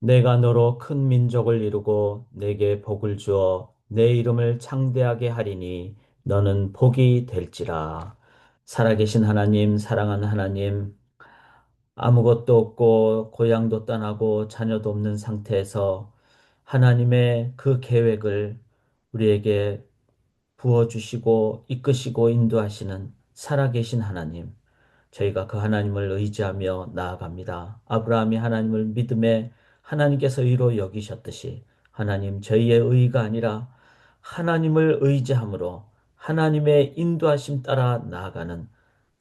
내가 너로 큰 민족을 이루고 내게 복을 주어 내 이름을 창대하게 하리니 너는 복이 될지라. 살아계신 하나님, 사랑하는 하나님, 아무것도 없고 고향도 떠나고 자녀도 없는 상태에서 하나님의 그 계획을 우리에게 부어주시고 이끄시고 인도하시는 살아계신 하나님. 저희가 그 하나님을 의지하며 나아갑니다. 아브라함이 하나님을 믿음에 하나님께서 의로 여기셨듯이 하나님 저희의 의가 아니라 하나님을 의지함으로 하나님의 인도하심 따라 나아가는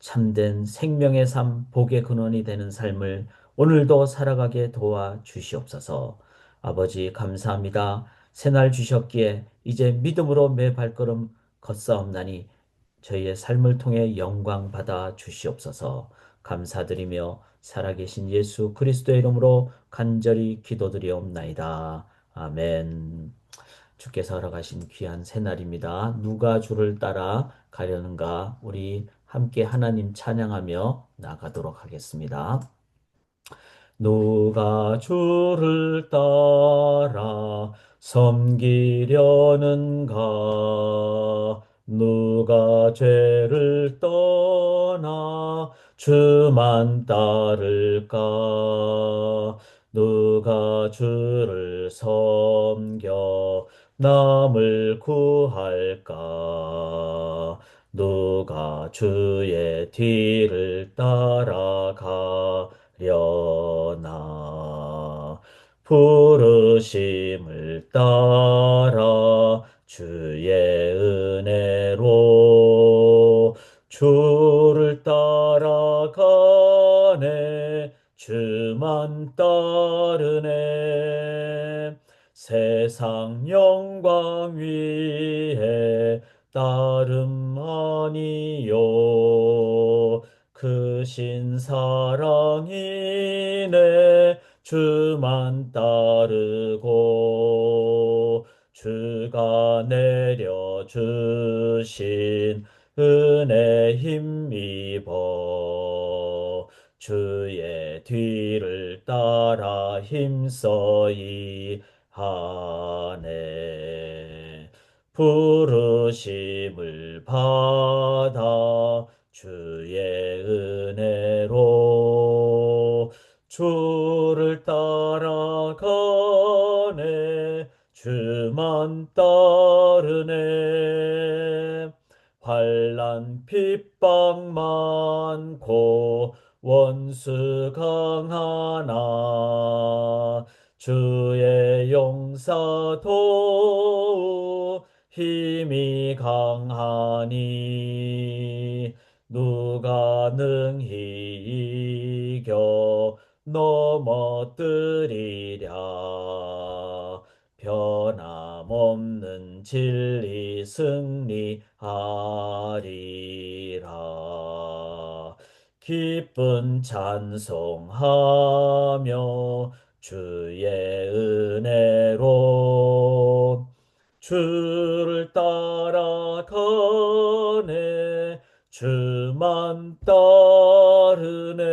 참된 생명의 삶, 복의 근원이 되는 삶을 오늘도 살아가게 도와 주시옵소서. 아버지 감사합니다. 새날 주셨기에 이제 믿음으로 매 발걸음 걷사옵나니 저희의 삶을 통해 영광 받아 주시옵소서. 감사드리며 살아계신 예수 그리스도의 이름으로 간절히 기도드리옵나이다. 아멘. 주께서 허락하신 귀한 새날입니다. 누가 주를 따라 가려는가? 우리 함께 하나님 찬양하며 나가도록 하겠습니다. 누가 주를 따라 섬기려는가? 누가 죄를 떠 나 주만 따를까? 누가 주를 섬겨 남을 구할까? 누가 주의 뒤를 따라가려나 부르심을 따라 주의 은혜로 주를 따라가네. 주만 따르네. 세상 영광 위에 따름 아니요. 크신 사랑이네. 주만 따르고 주가 내려주신 은혜 힘입어 주의 뒤를 따라 힘써이 하네. 부르심을 받아 주의 은혜로 주를 따라가네. 주만 따르네 환난 핍박 많고 원수 강하나 주의 용사도 힘이 강하니 누가 능히 이겨 넘어뜨리랴? 변함없는 진리 승리 하리라. 기쁜 찬송하며 주의 은혜로 주를 따라가네. 주만 따르네.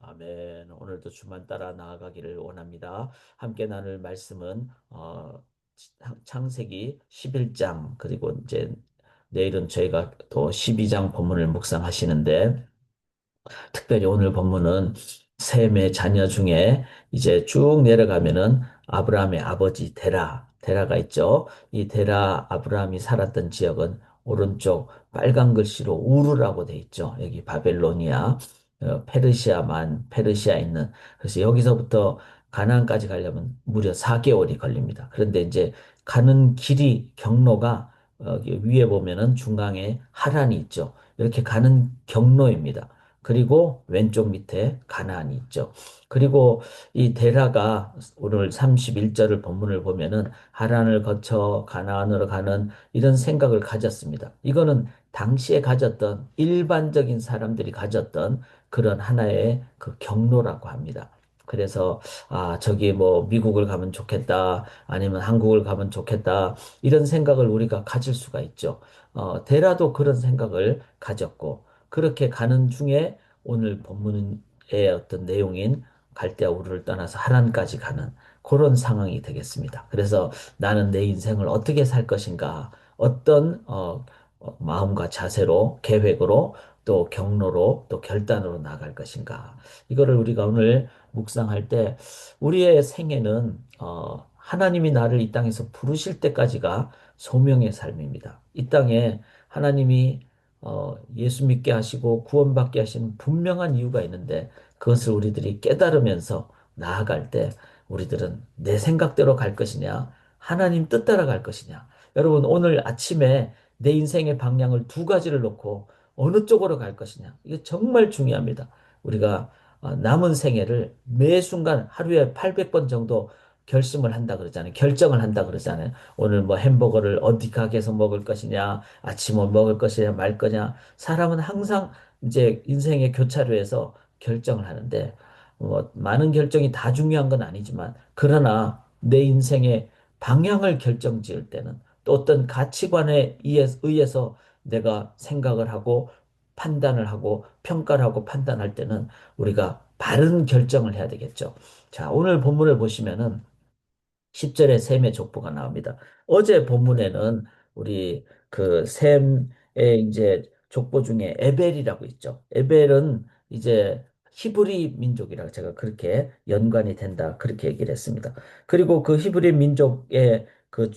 아멘. 오늘도 주만 따라 나아가기를 원합니다. 함께 나눌 말씀은 어, 창세기 11장 그리고 이제 내일은 저희가 또 12장 본문을 묵상하시는데 특별히 오늘 본문은 셈의 자녀 중에 이제 쭉 내려가면은 아브라함의 아버지 데라, 데라가 있죠. 이 데라 아브라함이 살았던 지역은 오른쪽 빨간 글씨로 우르라고 돼 있죠. 여기 바벨로니아, 어, 페르시아만, 페르시아 있는. 그래서 여기서부터 가나안까지 가려면 무려 4개월이 걸립니다. 그런데 이제 가는 길이 경로가 어, 위에 보면은 중앙에 하란이 있죠. 이렇게 가는 경로입니다. 그리고 왼쪽 밑에 가나안이 있죠. 그리고 이 데라가 오늘 31절을 본문을 보면은 하란을 거쳐 가나안으로 가는 이런 생각을 가졌습니다. 이거는 당시에 가졌던 일반적인 사람들이 가졌던 그런 하나의 그 경로라고 합니다. 그래서 아 저기 뭐 미국을 가면 좋겠다 아니면 한국을 가면 좋겠다 이런 생각을 우리가 가질 수가 있죠. 어, 데라도 그런 생각을 가졌고 그렇게 가는 중에 오늘 본문의 어떤 내용인 갈대아 우르를 떠나서 하란까지 가는 그런 상황이 되겠습니다. 그래서 나는 내 인생을 어떻게 살 것인가, 어떤 어, 어, 마음과 자세로, 계획으로, 또 경로로, 또 결단으로 나갈 것인가. 이거를 우리가 오늘 묵상할 때 우리의 생애는 어, 하나님이 나를 이 땅에서 부르실 때까지가 소명의 삶입니다. 이 땅에 하나님이 어, 예수 믿게 하시고 구원받게 하시는 분명한 이유가 있는데 그것을 우리들이 깨달으면서 나아갈 때 우리들은 내 생각대로 갈 것이냐, 하나님 뜻 따라 갈 것이냐. 여러분, 오늘 아침에 내 인생의 방향을 두 가지를 놓고 어느 쪽으로 갈 것이냐. 이게 정말 중요합니다. 우리가 어, 남은 생애를 매 순간 하루에 800번 정도 결심을 한다 그러잖아요. 결정을 한다 그러잖아요. 오늘 뭐 햄버거를 어디 가게에서 먹을 것이냐, 아침을 먹을 것이냐, 말 거냐. 사람은 항상 이제 인생의 교차로에서 결정을 하는데, 뭐, 많은 결정이 다 중요한 건 아니지만, 그러나 내 인생의 방향을 결정 지을 때는 또 어떤 가치관에 의해서 내가 생각을 하고 판단을 하고 평가를 하고 판단할 때는 우리가 바른 결정을 해야 되겠죠. 자, 오늘 본문을 보시면은 10절에 셈의 족보가 나옵니다. 어제 본문에는 우리 그 셈의 이제 족보 중에 에벨이라고 있죠. 에벨은 이제 히브리 민족이라고 제가 그렇게 연관이 된다. 그렇게 얘기를 했습니다. 그리고 그 히브리 민족의 그,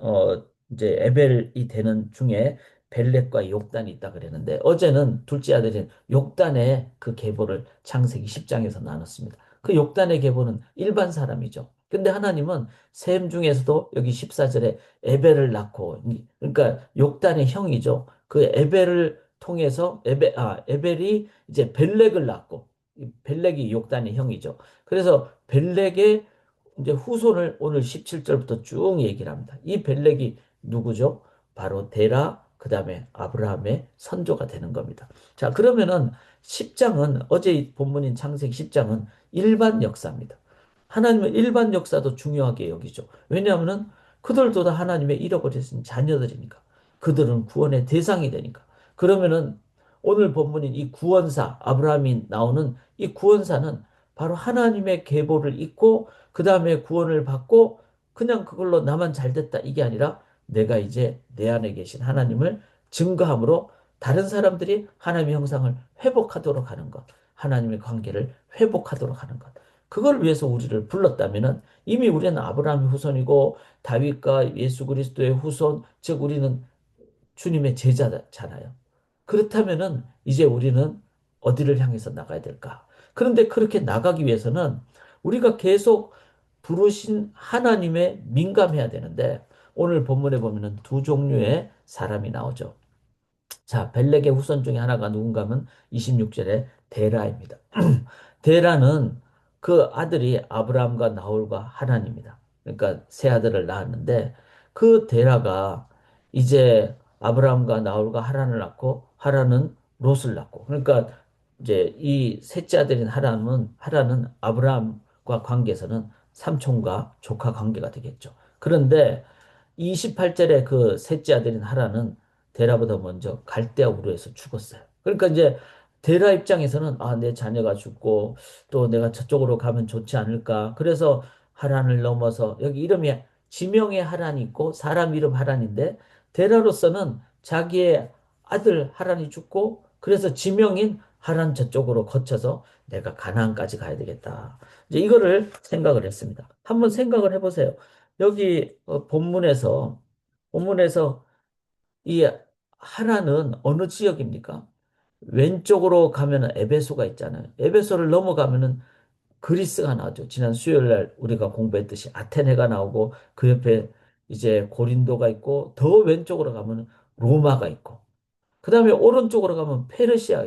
어, 이제 에벨이 되는 중에 벨렉과 욕단이 있다 그랬는데 어제는 둘째 아들인 욕단의 그 계보를 창세기 10장에서 나눴습니다. 그 욕단의 계보는 일반 사람이죠. 근데 하나님은 셈 중에서도 여기 14절에 에벨을 낳고 그러니까 욕단의 형이죠. 그 에벨을 통해서 에벨 아 에벨이 이제 벨렉을 낳고 벨렉이 욕단의 형이죠. 그래서 벨렉의 이제 후손을 오늘 17절부터 쭉 얘기를 합니다. 이 벨렉이 누구죠? 바로 데라 그 다음에 아브라함의 선조가 되는 겁니다. 자, 그러면은 10장은 어제 본문인 창세기 10장은 일반 역사입니다. 하나님은 일반 역사도 중요하게 여기죠. 왜냐하면 그들도 다 하나님의 잃어버렸은 자녀들이니까. 그들은 구원의 대상이 되니까. 그러면은 오늘 본문인 이 구원사 아브라함이 나오는 이 구원사는 바로 하나님의 계보를 잊고 그 다음에 구원을 받고 그냥 그걸로 나만 잘 됐다 이게 아니라 내가 이제 내 안에 계신 하나님을 증거함으로 다른 사람들이 하나님의 형상을 회복하도록 하는 것, 하나님의 관계를 회복하도록 하는 것. 그걸 위해서 우리를 불렀다면은 이미 우리는 아브라함의 후손이고 다윗과 예수 그리스도의 후손, 즉 우리는 주님의 제자잖아요. 그렇다면은 이제 우리는 어디를 향해서 나가야 될까? 그런데 그렇게 나가기 위해서는 우리가 계속 부르신 하나님에 민감해야 되는데 오늘 본문에 보면은 두 종류의 사람이 나오죠. 자, 벨렉의 후손 중에 하나가 누군가 하면 26절에 데라입니다. 데라는 그 아들이 아브라함과 나홀과 하란입니다. 그러니까 세 아들을 낳았는데 그 데라가 이제 아브라함과 나홀과 하란을 낳고 하란은 롯을 낳고 그러니까 이제 이 셋째 아들인 하란은 하란은 아브라함과 관계에서는 삼촌과 조카 관계가 되겠죠. 그런데 28절에 그 셋째 아들인 하란은 데라보다 먼저 갈대아 우르에서 죽었어요. 그러니까 이제 데라 입장에서는 아, 내 자녀가 죽고 또 내가 저쪽으로 가면 좋지 않을까. 그래서 하란을 넘어서 여기 이름이 지명의 하란이 있고 사람 이름 하란인데 데라로서는 자기의 아들 하란이 죽고 그래서 지명인 하란 저쪽으로 거쳐서 내가 가나안까지 가야 되겠다. 이제 이거를 생각을 했습니다. 한번 생각을 해보세요. 여기 어, 본문에서 본문에서 이 하란은 어느 지역입니까? 왼쪽으로 가면은 에베소가 있잖아요. 에베소를 넘어가면은 그리스가 나오죠. 지난 수요일 날 우리가 공부했듯이 아테네가 나오고 그 옆에 이제 고린도가 있고 더 왼쪽으로 가면 로마가 있고 그 다음에 오른쪽으로 가면 페르시아가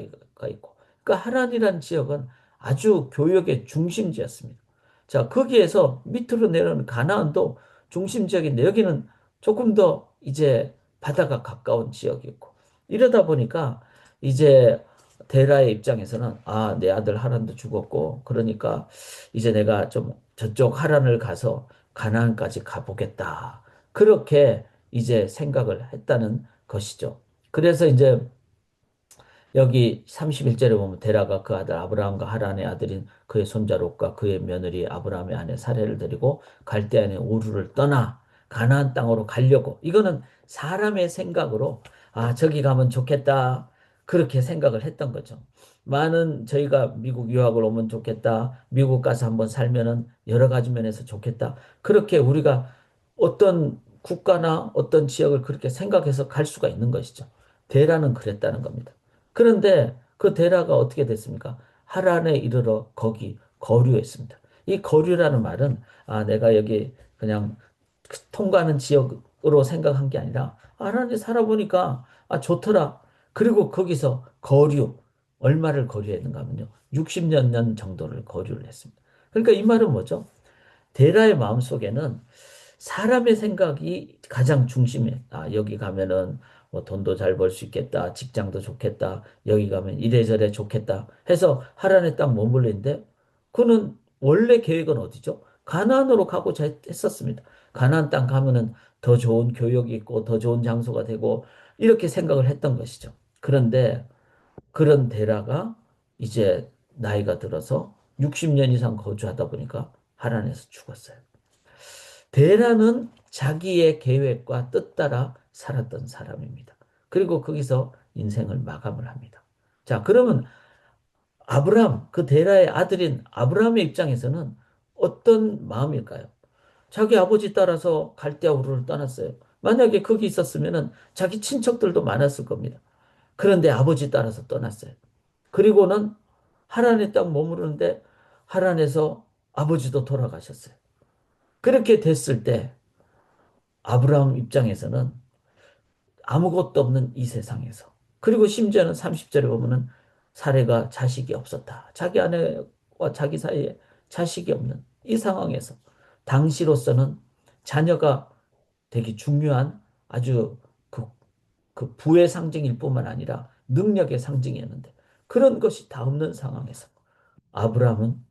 있고 그러니까 하란이라는 지역은 아주 교역의 중심지였습니다. 자 거기에서 밑으로 내려오는 가나안도 중심 지역인데 여기는 조금 더 이제 바다가 가까운 지역이고 이러다 보니까 이제 데라의 입장에서는 아, 내 아들 하란도 죽었고 그러니까 이제 내가 좀 저쪽 하란을 가서 가나안까지 가보겠다. 그렇게 이제 생각을 했다는 것이죠. 그래서 이제 여기 31절에 보면 데라가 그 아들 아브라함과 하란의 아들인 그의 손자 롯과 그의 며느리 아브라함의 아내 사례를 데리고 갈대아의 우르를 떠나 가나안 땅으로 가려고 이거는 사람의 생각으로 아 저기 가면 좋겠다 그렇게 생각을 했던 거죠. 많은 저희가 미국 유학을 오면 좋겠다. 미국 가서 한번 살면은 여러 가지 면에서 좋겠다. 그렇게 우리가 어떤 국가나 어떤 지역을 그렇게 생각해서 갈 수가 있는 것이죠. 데라는 그랬다는 겁니다. 그런데 그 데라가 어떻게 됐습니까? 하란에 이르러 거기 거류했습니다. 이 거류라는 말은 아 내가 여기 그냥 통과하는 지역으로 생각한 게 아니라 하란에 살아보니까 아 좋더라. 그리고 거기서 거류 얼마를 거류했는가 하면요. 60년 년 정도를 거류를 했습니다. 그러니까 이 말은 뭐죠? 데라의 마음속에는 사람의 생각이 가장 중심이에요. 아, 여기 가면은 뭐 돈도 잘 벌 수 있겠다. 직장도 좋겠다. 여기 가면 이래저래 좋겠다. 해서 하란에 딱 머물러 있는데 그는 원래 계획은 어디죠? 가나안으로 가고자 했- 했었습니다. 가나안 땅 가면은 더 좋은 교육이 있고 더 좋은 장소가 되고 이렇게 생각을 했던 것이죠. 그런데 그런 데라가 이제 나이가 들어서 60년 이상 거주하다 보니까 하란에서 죽었어요. 데라는 자기의 계획과 뜻 따라 살았던 사람입니다. 그리고 거기서 인생을 마감을 합니다. 자, 그러면 아브람, 그 데라의 아들인 아브라함의 입장에서는 어떤 마음일까요? 자기 아버지 따라서 갈대아 우르를 떠났어요. 만약에 거기 있었으면 자기 친척들도 많았을 겁니다. 그런데 아버지 따라서 떠났어요. 그리고는 하란에 딱 머무르는데 하란에서 아버지도 돌아가셨어요. 그렇게 됐을 때 아브라함 입장에서는 아무것도 없는 이 세상에서 그리고 심지어는 30절에 보면은 사례가 자식이 없었다. 자기 아내와 자기 사이에 자식이 없는 이 상황에서 당시로서는 자녀가 되게 중요한 아주 그, 그 부의 상징일 뿐만 아니라 능력의 상징이었는데 그런 것이 다 없는 상황에서 아브라함은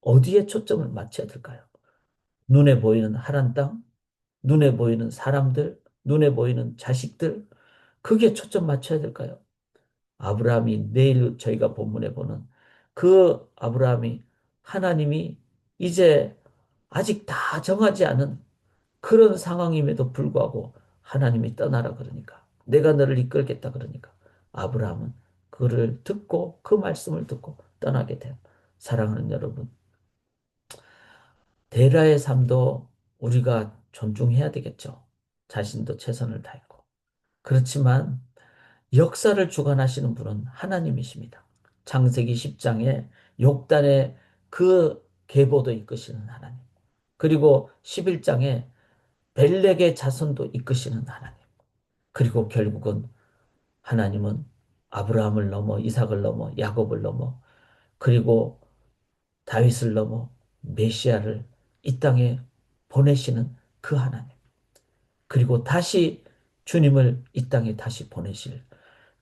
어디에 초점을 맞춰야 될까요? 눈에 보이는 하란 땅, 눈에 보이는 사람들, 눈에 보이는 자식들, 그게 초점 맞춰야 될까요? 아브라함이 내일 저희가 본문에 보는 그 아브라함이 하나님이 이제 아직 다 정하지 않은 그런 상황임에도 불구하고 하나님이 떠나라 그러니까 내가 너를 이끌겠다 그러니까 아브라함은 그를 듣고 그 말씀을 듣고 떠나게 돼요. 사랑하는 여러분, 데라의 삶도 우리가 존중해야 되겠죠. 자신도 최선을 다했고. 그렇지만 역사를 주관하시는 분은 하나님이십니다. 창세기 10장에 욕단의 그 계보도 이끄시는 하나님. 그리고 11장에 벨렉의 자손도 이끄시는 하나님. 그리고 결국은 하나님은 아브라함을 넘어 이삭을 넘어 야곱을 넘어 그리고 다윗을 넘어 메시아를 이 땅에 보내시는 그 하나님. 그리고 다시 주님을 이 땅에 다시 보내실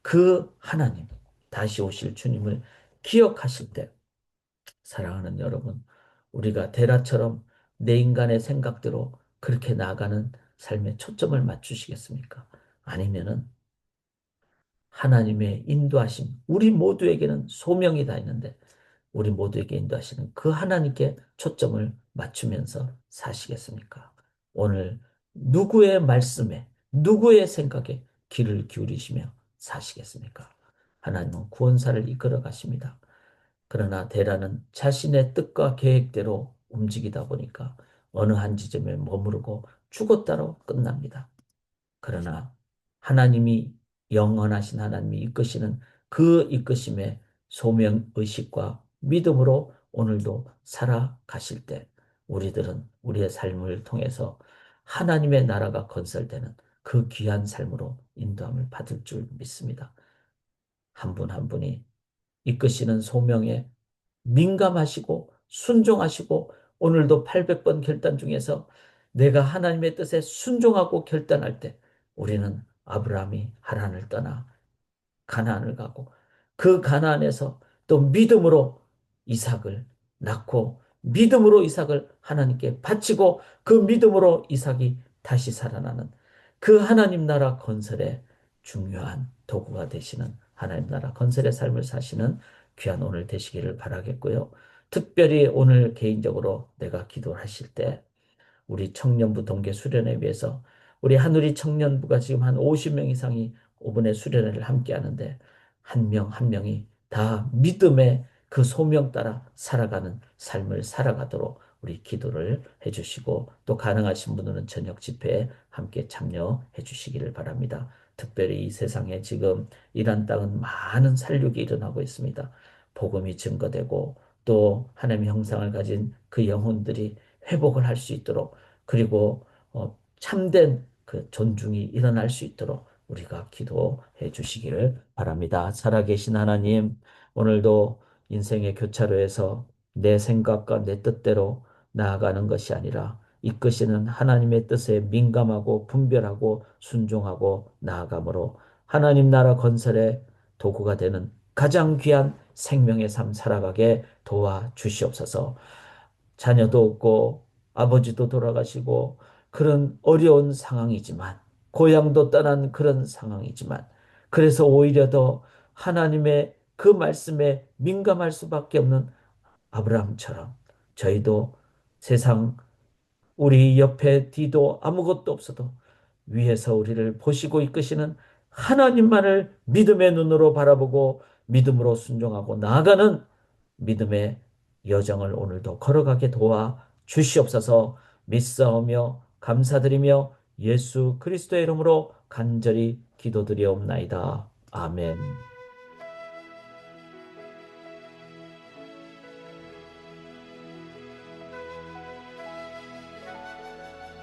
그 하나님, 다시 오실 주님을 기억하실 때, 사랑하는 여러분, 우리가 데라처럼 내 인간의 생각대로 그렇게 나아가는 삶에 초점을 맞추시겠습니까? 아니면은 하나님의 인도하심, 우리 모두에게는 소명이 다 있는데 우리 모두에게 인도하시는 그 하나님께 초점을 맞추면서 사시겠습니까? 오늘 누구의 말씀에, 누구의 생각에 귀를 기울이시며 사시겠습니까? 하나님은 구원사를 이끌어 가십니다. 그러나 대라는 자신의 뜻과 계획대로 움직이다 보니까 어느 한 지점에 머무르고 죽었다로 끝납니다. 그러나 하나님이 영원하신 하나님이 이끄시는 그 이끄심의 소명 의식과 믿음으로 오늘도 살아가실 때 우리들은 우리의 삶을 통해서 하나님의 나라가 건설되는 그 귀한 삶으로 인도함을 받을 줄 믿습니다. 한분한 분이 이끄시는 소명에 민감하시고 순종하시고 오늘도 800번 결단 중에서 내가 하나님의 뜻에 순종하고 결단할 때 우리는 아브라함이 하란을 떠나 가나안을 가고 그 가나안에서 또 믿음으로 이삭을 낳고 믿음으로 이삭을 하나님께 바치고 그 믿음으로 이삭이 다시 살아나는 그 하나님 나라 건설의 중요한 도구가 되시는 하나님 나라 건설의 삶을 사시는 귀한 오늘 되시기를 바라겠고요. 특별히 오늘 개인적으로 내가 기도를 하실 때 우리 청년부 동계 수련회 위해서 우리 한우리 청년부가 지금 한 50명 이상이 오번에 수련회를 함께 하는데 한 명한 명이 다 믿음의 그 소명 따라 살아가는 삶을 살아가도록 우리 기도를 해주시고 또 가능하신 분들은 저녁 집회에 함께 참여해 주시기를 바랍니다. 특별히 이 세상에 지금 이란 땅은 많은 살육이 일어나고 있습니다. 복음이 증거되고 또 하나님의 형상을 가진 그 영혼들이 회복을 할 수 있도록 그리고 어, 참된 그 존중이 일어날 수 있도록 우리가 기도해 주시기를 바랍니다. 살아계신 하나님, 오늘도 인생의 교차로에서 내 생각과 내 뜻대로 나아가는 것이 아니라 이끄시는 하나님의 뜻에 민감하고 분별하고 순종하고 나아감으로 하나님 나라 건설의 도구가 되는 가장 귀한 생명의 삶 살아가게 도와 주시옵소서. 자녀도 없고 아버지도 돌아가시고 그런 어려운 상황이지만 고향도 떠난 그런 상황이지만 그래서 오히려 더 하나님의 그 말씀에 민감할 수밖에 없는 아브라함처럼 저희도 세상 우리 옆에 뒤도 아무것도 없어도 위에서 우리를 보시고 이끄시는 하나님만을 믿음의 눈으로 바라보고 믿음으로 순종하고 나아가는 믿음의 여정을 오늘도 걸어가게 도와 주시옵소서 믿사오며 감사드리며 예수 그리스도의 이름으로 간절히 기도드리옵나이다. 아멘.